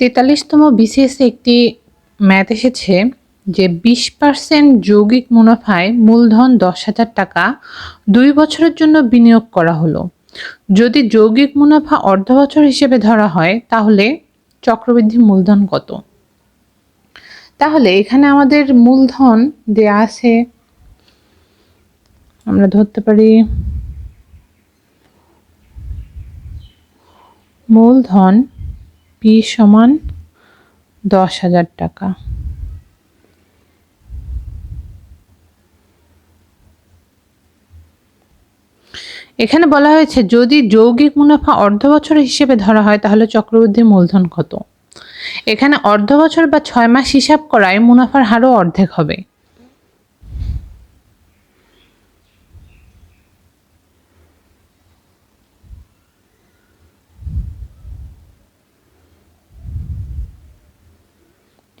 তেতাল্লিশতম BCS একটি math এসেছে যে বিশ পার্সেন্ট যৌগিক মুনাফায় মূলধন দশ হাজার টাকা দুই বছরের জন্য বিনিয়োগ করা হলো। যদি যৌগিক মুনাফা অর্ধ বছর হিসেবে ধরা হয়, তাহলে চক্রবৃদ্ধি মূলধন কত? তাহলে এখানে আমাদের মূলধন দেয়া আছে, আমরা ধরতে পারি মূলধন পি সমান দশ হাজার টাকা। এখানে বলা হয়েছে, যদি যৌগিক মুনাফা অর্ধ বছর হিসেবে ধরা হয়, তাহলে চক্রবৃদ্ধি মূলধন কত? এখানে অর্ধ বছর বা ছয় মাস হিসাব করায় মুনাফার হারও অর্ধেক হবে।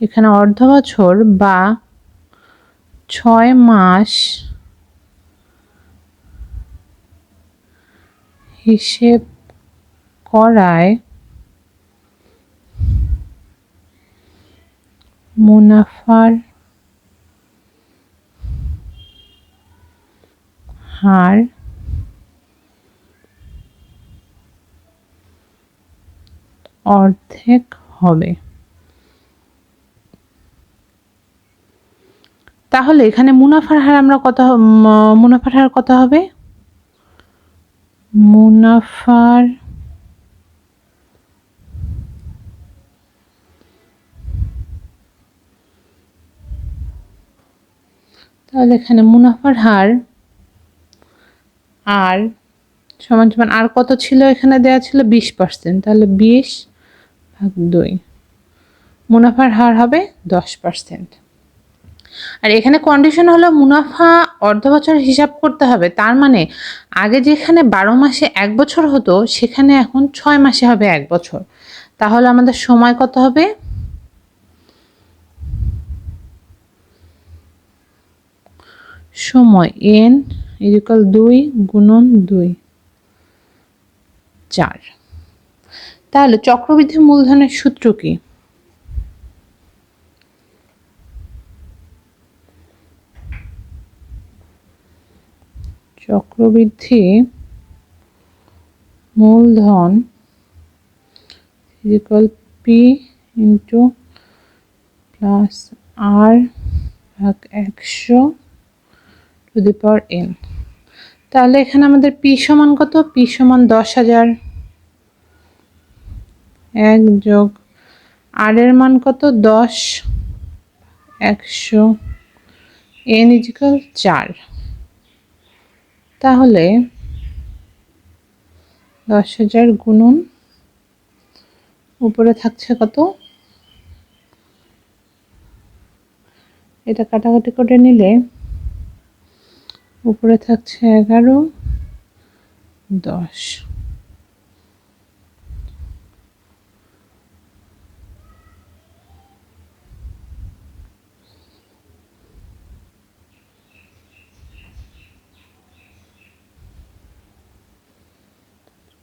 এখানে অর্ধ বছর বা ছয় মাস হিসেব করায় মুনাফার হার অর্ধেক হবে। তাহলে এখানে মুনাফার হার আমরা কত মুনাফার হার কত হবে? মুনাফার তাহলে এখানে মুনাফার হার আর সমান সমান আর কত ছিল? এখানে দেওয়া ছিল বিশ পার্সেন্ট তাহলে বিশ ভাগ দুই। মুনাফার হার হবে দশ পার্সেন্ট আর এখানে কন্ডিশন হলো মুনাফা অর্ধ বছর হিসাব করতে হবে। তার মানে আগে যেখানে বারো মাসে এক বছর হতো, সেখানে এখন ছয় মাসে হবে এক বছর। তাহলে আমাদের সময় কত হবে? সময় এন ইজিক্যাল দুই গুণন দুই চার। তাহলে চক্রবৃদ্ধি মূলধনের সূত্র কি? চক্রবৃদ্ধি, মূলধন equal P into plus R ভাগ একশো টু দি পাওয়ার এন তাহলে এখানে আমাদের পি সমান কত? পি সমান দশ হাজার। এক যোগ আর এর মান কত? দশ, একশো এন ইজিক্যাল চার। তাহলে দশ হাজার গুণন উপরে থাকছে কত? এটা কাটাকাটি করে নিলে উপরে থাকছে এগারো, দশ।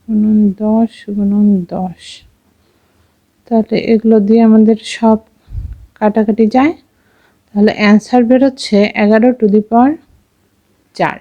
গুণন দশ গুণন দশ। তাহলে এগুলো দিয়ে আমাদের সব কাটাকাটি যায়। তাহলে অ্যান্সার বেরোচ্ছে এগারো টু দি পাওয়ার চার।